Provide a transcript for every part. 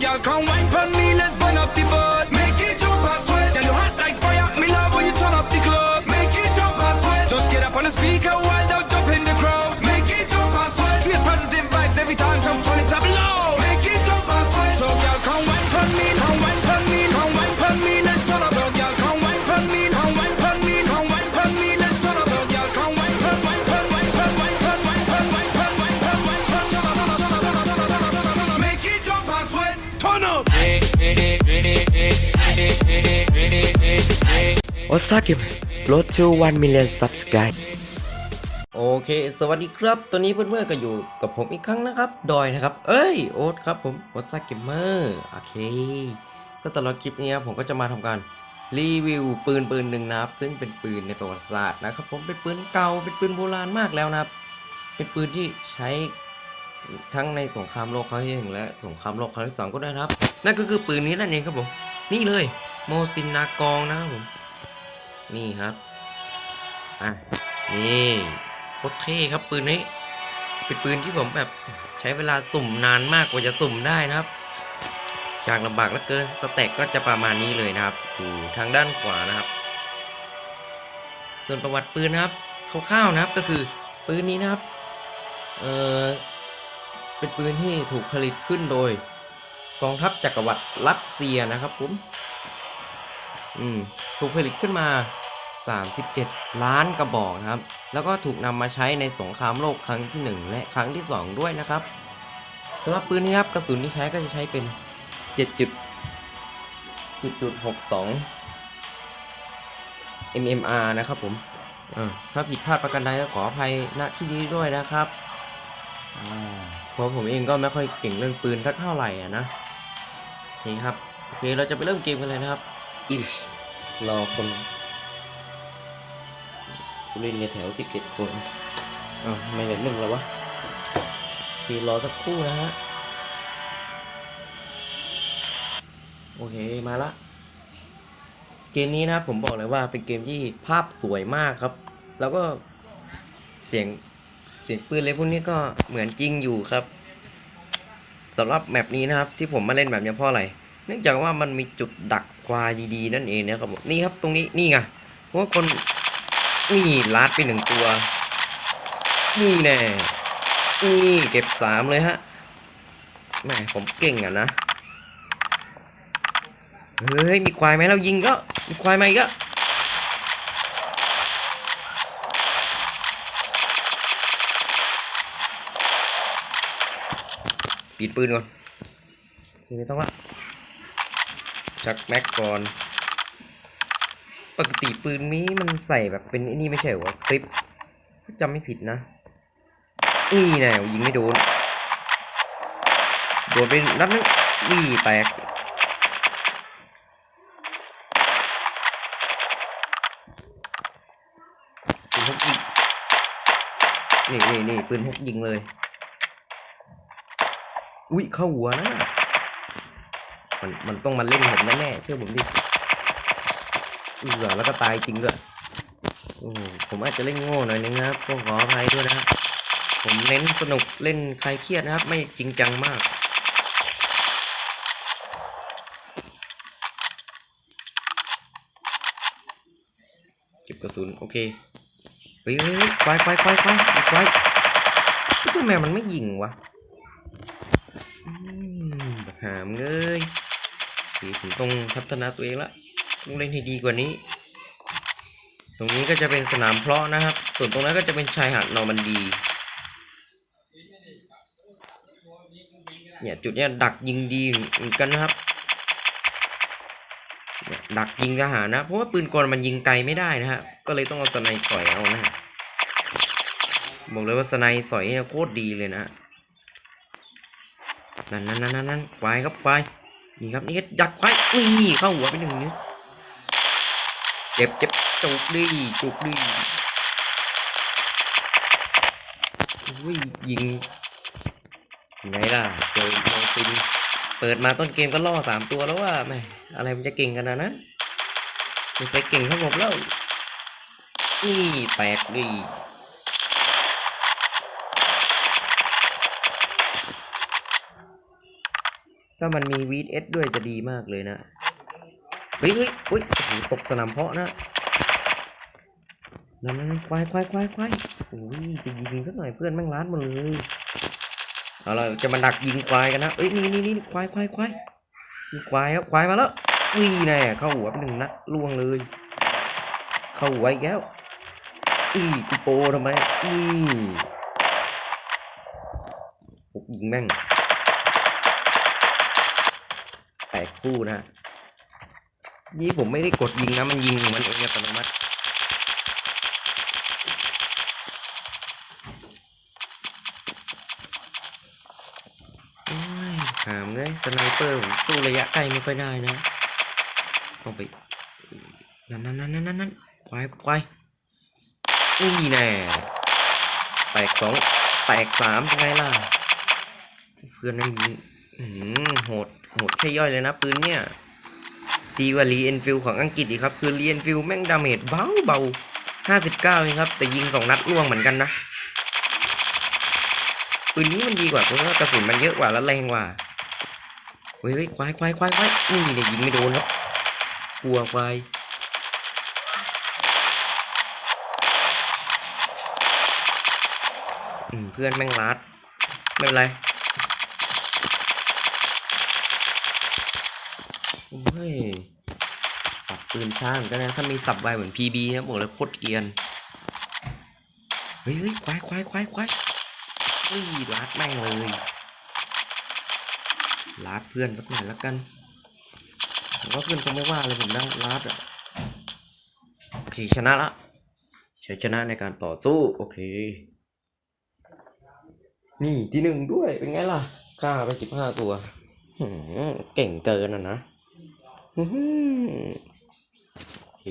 girl, come โอซากิม Road to 1 million subscribe โอเค สวัสดีครับ ตอนนี้เพื่อนๆก็อยู่กับผมอีกครั้งนะครับ ดอยนะครับ เอ้ย โอ๊ตครับผมโอซากิมเมอร์ โอเค ก็สำหรับคลิปนี้ครับผมก็จะมาทำการรีวิวปืนปืนหนึ่งนะครับ ซึ่งเป็นปืนในประวัติศาสตร์นะครับ ผมเป็นปืนเก่า เป็นปืนโบราณมากแล้วนะครับ เป็นปืนที่ใช้ทั้งในสงครามโลกครั้งที่หนึ่งและสงครามโลกครั้งที่สองก็ได้นะครับ นั่นก็คือปืนนี้นั่นเองครับผม นี่เลย โมซินนากองนะครับผม นี่ครับ อะ นี่โคตรเท่ครับปืนนี้ เป็นปืนที่ผมแบบใช้เวลาสุ่มนานมากกว่าจะสุ่มได้นะครับจากลำบากเหลือเกินสเต็กก็จะประมาณนี้เลยนะครับ อยู่ทางด้านขวานะครับ ส่วนประวัติปืนนะครับคร่าวๆนะครับก็คือปืนนี้นะครับ เออเป็นปืนที่ถูกผลิตขึ้นโดย กองทัพจักรวรรดิรัสเซียนะครับผม อืมถูกผลิตขึ้นมา 37 ล้านกระบอกนะครับ แล้วก็ถูกนำมาใช้ในสงครามโลกครั้งที่ 1 และครั้งที่ 2 ด้วยนะครับสำหรับปืนนี้ครับกระสุนที่ใช้ก็จะใช้เป็น 7 จุดจุดจุด62 mmr นะครับผมถ้าผิดพลาดประการใดก็ขออภัยณที่นี้ด้วยนะครับเพราะผมเองก็ไม่ค่อยเก่งเรื่องปืนสักเท่าไหร่อะนะโอเคครับโอเคเราจะไปเริ่มเกมกันเลยนะครับ อินรอคนเล่นในแถวสิบเจ็ดคนอ้าวไม่เล่นหนึ่งแล้ววะโอเครอสักครู่นะฮะ โอเคมาละ เกมนี้นะครับผมบอกเลยว่าเป็นเกมที่ภาพสวยมากครับ แล้วก็เสียงเสียงปืนเลยพวกนี้ก็เหมือนจริงอยู่ครับสำหรับแมปนี้นะครับที่ผมมาเล่นแบบนี้เพราะอะไร เนื่องจากว่ามันมีจุดดัก ควายดีๆนั่นเองนะครับผมนี่ครับตรงนี้นี่ไงเพราะว่าคนนี่ลัดไปหนึ่งตัว นี่แน่นี่เก็บสามเลยฮะแหมผมเก่งอะนะเฮ้ยมีควายไหมเรายิงก็มีควายไหมก็ปิดปืนก่อนไม่ต้องละ ชักแม็กก่อนปกติปืนนี้มันใส่แบบเป็นนี่ไม่ใช่เหรอคลิปถ้าจำไม่ผิดนะ นี่แนวยิงไม่โดน โดนไปนัดนึงนี่แตก ปืนพกยิง นี่นี่นี่ปืนพกยิงเลย อุ้ยเข้าหัวนะ มันมันต้องมาเล่นผมแน่ๆเชื่อผมดิเอือแล้วก็ตายจริงด้วยผมอาจจะเล่นโง่หน่อยนึงนะครับก็ขออภัยด้วยนะครับ ผมเน้นสนุกเล่นใครเครียดนะครับ ไม่จริงจังมากเก็บกระสุนโอเคเฮ้ยเฮ้ยเฮ้ยควายควายควายควายควายทำไมมันไม่ยิงวะหามเอ้ย คือผมต้องพัฒนาตัวเองละต้องเล่นให้ดีกว่านี้ ตรงนี้ก็จะเป็นสนามเพาะนะครับ ส่วนตรงนั้นก็จะเป็นชายหาดนอร์มันดี เนี่ยจุดเนี้ยดักยิงดีเหมือนกันนะครับ ดักยิงทหารนะ เพราะว่าปืนกลมันยิงไกลไม่ได้นะฮะ ก็เลยต้องเอาสไนสอยเอานะบอกเลยว่าสไนสอยเนี่ยโคตรดีเลยนะนั่นนั่นนั่นนั่นควายครับควาย นี่ครับนี่ก็ดักไว้อุ้ยเข้าหัวไปหนึ่งนิ้วเจ็บเจ็บจุกดิจุกดิอุ้ยยิงไงล่ะเจอโมซินเปิดมาต้นเกมก็ล่อสามตัวแล้วว่าแม่อะไรมันจะเก่งกันนะนะม่เคยเก่งเท่าผมแล้วนี่แตกดิ ถ้ามันมีวีดเอสด้วยจะดีมากเลยนะเฮ้ยเฮ้ยเฮ้ยโอ้โหตกสนามเพาะนะนั่นนั่นควายควายควายควายโอ้ยจะยิงสักหน่อยเพื่อนแม่งล้านหมดเลยเอาเราจะมาดักยิงควายกันนะเอ้ยนี่นี่นี่ควายควายควายมีควายแล้วควายมาแล้วนี่แน่เข้าหัวไปหนึ่งนัดล่วงเลย เข้าหัวอีกแล้วอีกูโปทำไมอีผมยิงแม่งแต กคู่นะนี่ผมไม่ได้กดยิงนะ มันยิงมันเองอัตโนมัติโอ้ยหามเลยสไนเปอร์ผมสู้ระยะไกลไม่ค่อยได้นะต้องไปนั่นนั่นนั่นนั่นนั่นควายควายนี่แน่แตกสองแตกสามยังไงล่ะ เพื่อนนั่งยิงโหด โหดแค่ย่อยเลยนะปืนเนี่ยดีกว่ารีเอนฟิลของอังกฤษอีกครับ คือรีเอนฟิลแม่งดาเมจเบาเบาห้าสิบเก้าเองครับ แต่ยิงสองนัดล่วงเหมือนกันนะปืนนี้มันดีกว่าเพราะว่ากระสุนมันเยอะกว่าและแรงกว่าเฮ้ยควายควายควายควายนี่เนี่ยยิงไม่โดนครับกลัวควายเพื่อนแม่งลัดไม่เป็นไร เฮ้ยสับปืนช่างก็นะ ถ้ามีสับไวเหมือน PB นะบอกเลยโคตรเกียนเฮ้ยเฮ้ยควายควายควายควายเฮ้ยลัดแม่งเลยลัดเพื่อนสักหน่อยแล้วกันผมว่าเพื่อนคงไม่ว่าเลยผมนั่งลัดอะโอเคชนะละชัยชนะในการต่อสู้โอเค นี่ที่หนึ่งด้วยเป็นไงล่ะฆ่าไปสิบห้าตัวเก่งเกินอะนะ โอเค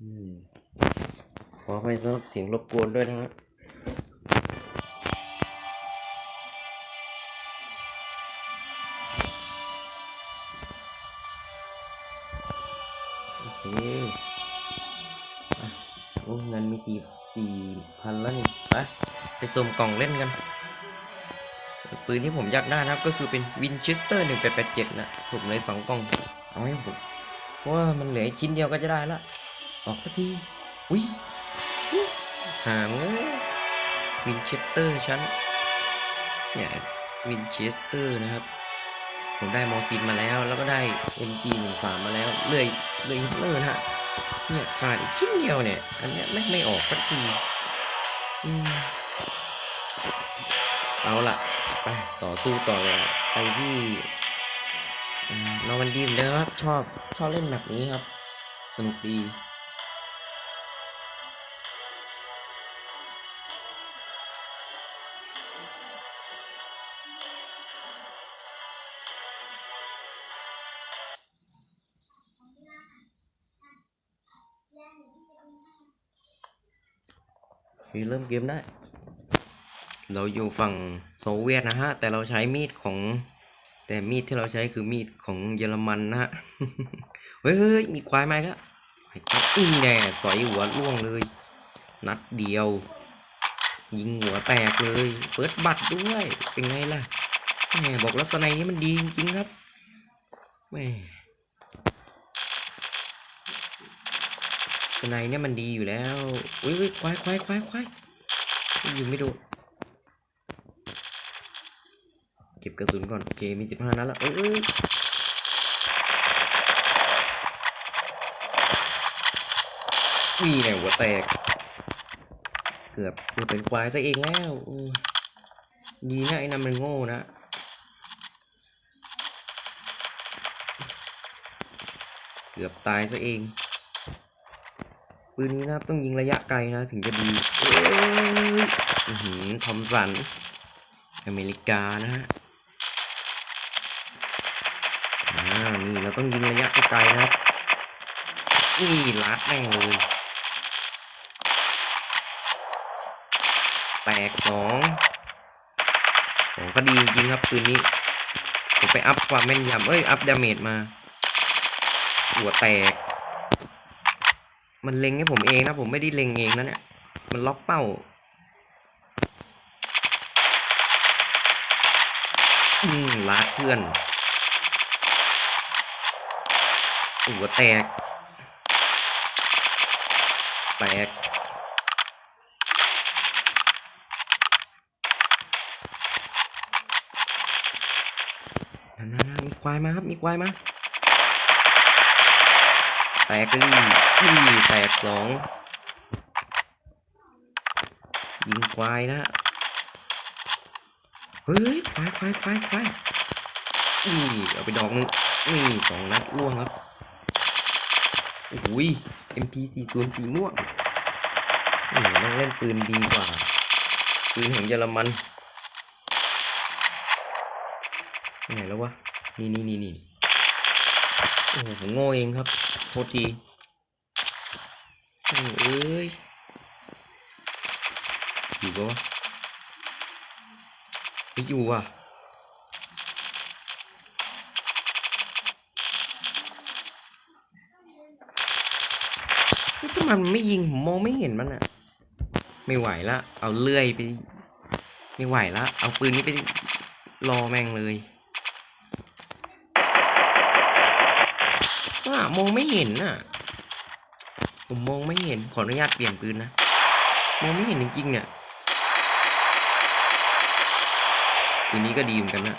อืมขอไปสำหรับเสียงรบกวนด้วยนะฮะโอเคโอ้เงินมีสี่สี่พันแล้วนี่ไปไปสุ่มกล่องเล่นกัน ปืนที่ผมอยากได้นะครับก็คือเป็นวินเชสเตอร์หนึ่งแปดแปดเจ็ดนะสุ่มเลยสองกล่องเอาให้ผมเพราะว่ามันเหลือชิ้นเดียวก็จะได้ละออกสักทีอุ้ยหามเอ้ยวินเชสเตอร์ชั้นเนี่ยวินเชสเตอร์นะครับ ผมได้มอซินมาแล้ว แล้วก็ได้ MG หนึ่งสามมาแล้วเลื่อยเลื่อยฮิตเลอร์นะฮะเนี่ยขาดอีกชิ้นเดียวเนี่ย อันเนี้ยไม่ไม่ออกสักทีเอาล่ะ ไปต่อสู้ต่อเลยไปที่นอร์มันดีเหมนเดิมครับชอบชอบเล่นแบบนี้ครับ สนุกดีโอเคเริ่มเกมได้ เราอยู่ฝั่งโซเวียตนะฮะ แต่เราใช้มีดของ แต่มีดที่เราใช้คือมีดของเยอรมันนะฮะ เฮ้ยมีควายไหมครับอีแน่สอยหัวล่วงเลย นัดเดียว ยิงหัวแตกเลย เปิดบัตรด้วย เป็นไงล่ะแหมบอกลักษณะนี้มันดีจริงครับแหมสไนเนี่ยมันดีอยู่แล้วอุ้ยอุ้ยควายควายควายควายยิงไม่โดน เก็บกระสุนก่อน โอเค มีสิบห้านัดแล้วเอ้ยเอ้ยนี่เนี่ยหัวแตก เกือบเกือบเป็นควายซะเองแล้วดีนะไอ้นั่นมันโง่นะเกือบตายซะเอง ปืนนี้นะครับต้องยิงระยะไกลนะ ถึงจะดี เอ้ยอื้อหือทอมสัน อเมริกานะฮะ อ่านี่เราต้องยิงระยะไกลนะครับนี่ลัดแม่งเลยแตกสองสองก็ดียิงครับปืนนี้ผมไปอัพความแม่นยำเอ้ยอัพดาเมจมา หัวแตก มันเล็งให้ผมเองนะ ผมไม่ได้เล็งเองนะเนี่ยมันล็อกเป้าอืมลัดเพื่อน หัวแตก แตกนั่นๆๆมีควายมาครับ มีควายมา แตกเลยนี่แตกสองยิงควายนะเฮ้ยควายควายควายควายนี่เอาไปดอกหนึงนี่สองนัดล่วงครับ โอ้ย MP40 สีม่วงนี่ต้องเล่นปืนดีกว่า ปืนของเยอรมันไหนแล้ววะ นี่นี่นี่นี่โอ้โหผมโง่เองครับ โทษทีโอ้เอ้ยอยู่ปะวะไม่อยู่ว่ะ ทำไมมันไม่ยิงผมมองไม่เห็นมันอะไม่ไหวละ เอาเลื่อยไป ไม่ไหวละ เอาปืนนี้ไปรอแม่งเลยว่ามองไม่เห็นน่ะ ผมมองไม่เห็น ขออนุญาตเปลี่ยนปืนนะ มองไม่เห็นจริงๆเนี่ยปืนนี้ก็ดีเหมือนกันนะ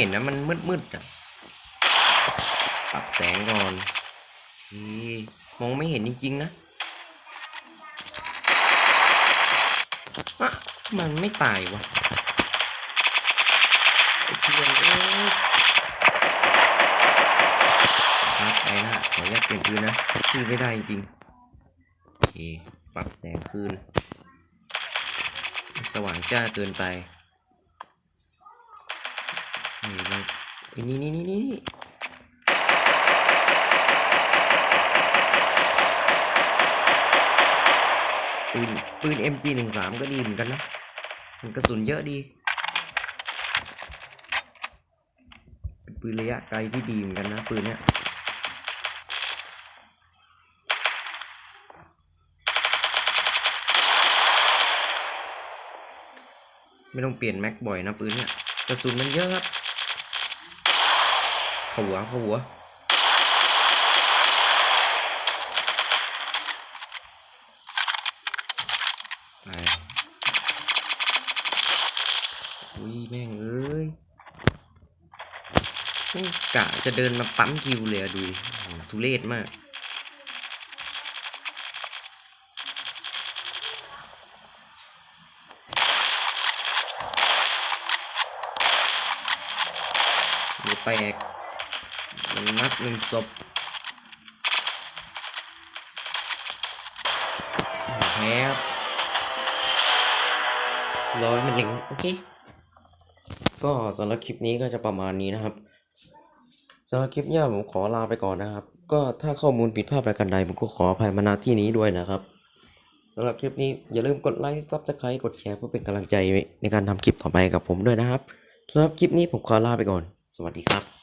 ห็นนะมันมืดๆอะปรับแสงก่อนนี่มองไม่เห็นจริงๆนะอะมันไม่ตายวะเพื่อนเอ้ยครับไปนะขออนุญาตเปลี่ยนปืนนะชื่อไม่ได้จริงโอเคปรับแสงคืนสว่างจ้าเกินไป นี่นี่นี่นี่นี่ปืนปืน MG หนึ่งสามก็ดีเหมือนกันนะ มันกระสุนเยอะดี ปืนระยะไกลที่ดีเหมือนกันนะ ปืนเนี้ยไม่ต้องเปลี่ยนแม็กบ่อยนะปืนเนี้ยกระสุนมันเยอะครับ ขัวเขัวไปอุ้ยแม่งเอ้ยแม่งกะจะเดินมาปั๊มคิวเลยอะดูทุเรศมากหรือก นัดหนึ่งศพแพ้ร้อยมันหนึ่งโอเค ก็สำหรับคลิปนี้ก็จะประมาณนี้นะครับสำหรับคลิปเนี้ยผมขอลาไปก่อนนะครับ ก็ถ้าข้อมูลผิดพลาดประการใดผมก็ขออภัยมาณที่นี้ด้วยนะครับสำหรับคลิปนี้อย่าลืมกดไลค์ซับสไครต์กดแชร์เพื่อเป็นกำลังใจในการทำคลิปต่อไปกับผมด้วยนะครับสำหรับคลิปนี้ผมขอลาไปก่อน สวัสดีครับ